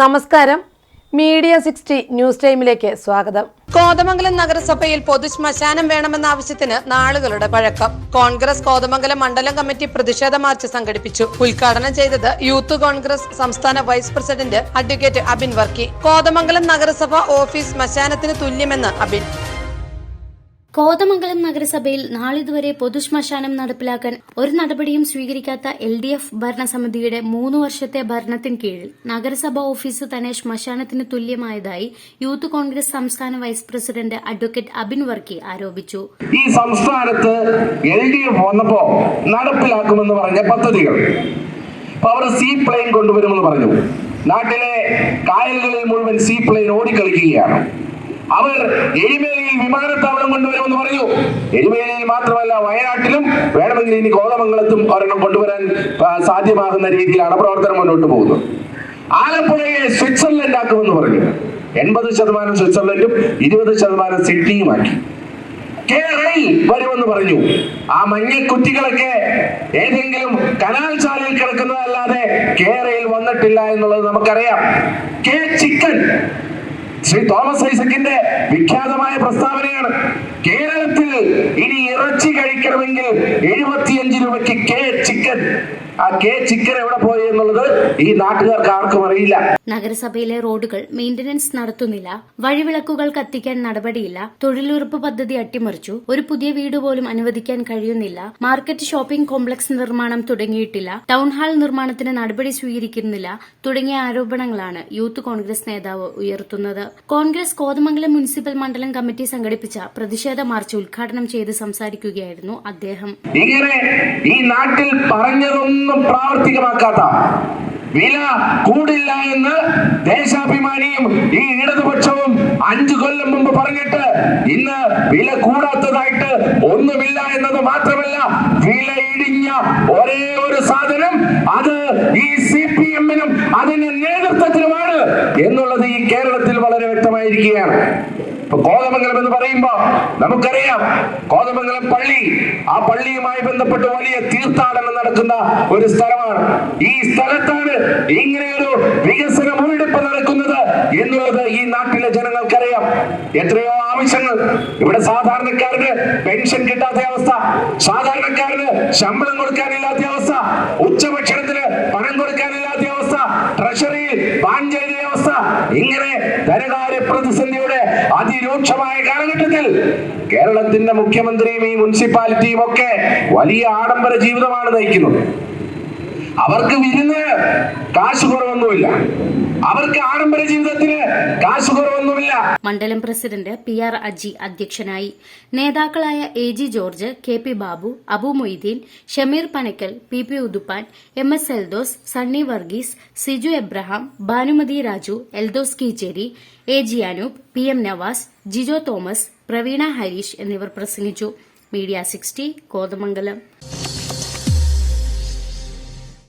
നമസ്കാരം. Media sixty news ടൈമിലേക്ക് സ്വാഗതം. കോതമംഗലം നഗരസഭയിൽ പൊതുശ്മശാനം വേണമെന്ന ആവശ്യത്തിന് നാളുകളുടെ പഴക്കം. കോൺഗ്രസ് കോതമംഗലം മണ്ഡലം കമ്മിറ്റി പ്രതിഷേധ മാർച്ച് സംഘടിപ്പിച്ചു. ഉദ്ഘാടനം ചെയ്തത് യൂത്ത് കോൺഗ്രസ് സംസ്ഥാന vice president advocate Abin Varkey. Kothamangalam നഗരസഭ ഓഫീസ് ശ്മശാനത്തിന് തുല്യമെന്ന് അബിൻ. കോതമംഗലം നഗരസഭയിൽ നാളിതുവരെ പൊതുശ്മശാനം നടപ്പിലാക്കാൻ ഒരു നടപടിയും സ്വീകരിക്കാത്ത എൽ ഡി എഫ് ഭരണസമിതിയുടെ മൂന്ന് വർഷത്തെ ഭരണത്തിന് കീഴിൽ നഗരസഭ ഓഫീസ് തന്നെ ശ്മശാനത്തിന് തുല്യമായതായി യൂത്ത് കോൺഗ്രസ് സംസ്ഥാന vice president advocate Abin Varkey ആരോപിച്ചു. ഈ സംസ്ഥാനത്ത് എൽ ഡി എഫ് വന്നപ്പോ നടപ്പിലാക്കുമെന്ന് പറഞ്ഞ പദ്ധതികൾ. അവർ സീ പ്ലെയിൻ കൊണ്ടുവരുമെന്ന് പറഞ്ഞു. നാട്ടിലെ കായലുകളിൽ മുഴുവൻ സീ പ്ലെയിൻ ഓടിക്കളിക്കുകയാണ്. അവർ എരിമേലിയിൽ വിമാനത്താവളം കൊണ്ടുവരുമെന്ന് പറഞ്ഞു. എരിമേലിയിൽ മാത്രമല്ല വയനാട്ടിലും വേണമെങ്കിൽ ഇനി കോതമംഗലത്തും ഒരെണ്ണം കൊണ്ടുവരാൻ സാധ്യമാകുന്ന രീതിയിലാണ് പ്രവർത്തനം മുന്നോട്ട് പോകുന്നത്. ആലപ്പുഴയെ സ്വിറ്റ്സർലൻഡ് ആക്കുമെന്ന് പറഞ്ഞു. എൺപത് ശതമാനം സ്വിറ്റ്സർലൻഡും ഇരുപത് ശതമാനം സിഡ്നിയുമാക്കി. കേരളയിൽ വരുമെന്ന് പറഞ്ഞു. ആ മഞ്ഞക്കുറ്റികളൊക്കെ ഏതെങ്കിലും കനാൽ ചാലിൽ കിടക്കുന്നതല്ലാതെ കേരളയിൽ വന്നിട്ടില്ല എന്നുള്ളത് നമുക്കറിയാം. കെ ചിക്കൻ ശ്രീ തോമസ് ഐസക്കിന്റെ വിഖ്യാതമായ പ്രസ്താവനയാണ്. കേരളത്തിൽ ഇനി ഇറച്ചി കഴിക്കണമെങ്കിൽ എഴുപത്തിയഞ്ച് രൂപയ്ക്ക് കെ ചിക്കൻ ആ കെ ചിക്കൻ എവിടെ പോയി എന്നുള്ളത് ഈ നാട്ടുകാർക്ക് ആർക്കും അറിയില്ല. നഗരസഭയിലെ റോഡുകൾ മെയിന്റനൻസ് നടത്തുന്നില്ല. വഴിവിളക്കുകൾ കത്തിക്കാൻ നടപടിയില്ല. തൊഴിലുറപ്പ് പദ്ധതി അട്ടിമറിച്ചു. ഒരു പുതിയ വീട് പോലും അനുവദിക്കാൻ കഴിയുന്നില്ല. മാർക്കറ്റ് ഷോപ്പിംഗ് കോംപ്ലക്സ് നിർമ്മാണം തുടങ്ങിയിട്ടില്ല. ടൗൺ ഹാൾ നിർമ്മാണത്തിന് നടപടി സ്വീകരിക്കുന്നില്ല തുടങ്ങിയ ആരോപണങ്ങളാണ് യൂത്ത് കോൺഗ്രസ് നേതാവ് ഉയർത്തുന്നത്. കോൺഗ്രസ് കോതമംഗലം മുനിസിപ്പൽ മണ്ഡലം കമ്മിറ്റി സംഘടിപ്പിച്ച പ്രതിഷേധ മാർച്ച് ഉദ്ഘാടനം ചെയ്ത് സംസാരിക്കുകയായിരുന്നു അദ്ദേഹം. ഇങ്ങനെ ഈ നാട്ടിൽ പറഞ്ഞതൊന്നും പ്രാവർത്തികമാക്കാത്ത വില കൂടില്ല എന്ന് ദേശാഭിമാനിയും ഈ ഇടതുപക്ഷവും അഞ്ചു കൊല്ലം മുമ്പ് പറഞ്ഞിട്ട് ഇന്ന് വില കൂടാത്തതായിട്ട് ഒന്നുമില്ല എന്നത് മാത്രമല്ല വില ഇടിഞ്ഞ ഒരേ ഒരു സാധനം അത് ഈ സി പി എമ്മിനും അതിന്റെ നേതൃത്വത്തിലുമാണ് എന്നുള്ളത് ഈ കേരളത്തിൽ വളരെ വ്യക്തമായിരിക്കുകയാണ്. ഇപ്പൊ കോതമംഗലം എന്ന് പറയുമ്പോ നമുക്കറിയാം കോതമംഗലം പള്ളി. ആ പള്ളിയുമായി ബന്ധപ്പെട്ട് വലിയ തീർത്ഥാടനം നടക്കുന്ന ഒരു സ്ഥലമാണ്. ഈ സ്ഥലത്താണ് ഇങ്ങനെയൊരു വികസന മുന്നെടുപ്പ് നടക്കുന്നത് എന്നുള്ളത് ഈ നാട്ടിലെ ജനങ്ങൾക്കറിയാം. എത്രയോ ആവശ്യങ്ങൾ. ഇവിടെ സാധാരണക്കാരന് പെൻഷൻ കിട്ടാത്ത അവസ്ഥ. സാധാരണക്കാരന് ശമ്പളം കൊടുക്കാനില്ലാത്ത അവസ്ഥ. ഉച്ചഭക്ഷണത്തിന് പണം കൊടുക്കാനില്ലാത്ത അവസ്ഥ. ട്രഷറിയിൽ ചെയ്ത അവസ്ഥ. ഇങ്ങനെ ധനകാര്യ പ്രതിസന്ധിയുടെ അതിരൂക്ഷമായ കാലഘട്ടത്തിൽ കേരളത്തിന്റെ മുഖ്യമന്ത്രിയും ഈ മുനിസിപ്പാലിറ്റിയും ഒക്കെ വലിയ ആഡംബര ജീവിതമാണ് നയിക്കുന്നത്. അവർക്ക് വിരുന്ന് കാശ് കുറവൊന്നുമില്ല. അവർക്ക് ആഡംബര ജീവിതത്തിന് കാശ് കുറവൊന്നുമില്ല. മണ്ഡലം പ്രസിഡന്റ് പി ആർ അജി അധ്യക്ഷനായി. നേതാക്കളായ A G George K P Babu Abu Moideen Shameer Panakkal P P Uduppan M S Eldhose Sunny Varghese Siju Abraham Bhanumathi Raju Eldhose Keecheri A G Anoop P M Navas Jijo Thomas Praveena Harish എന്നിവർ പ്രസംഗിച്ചു. Media sixty Kothamangalam.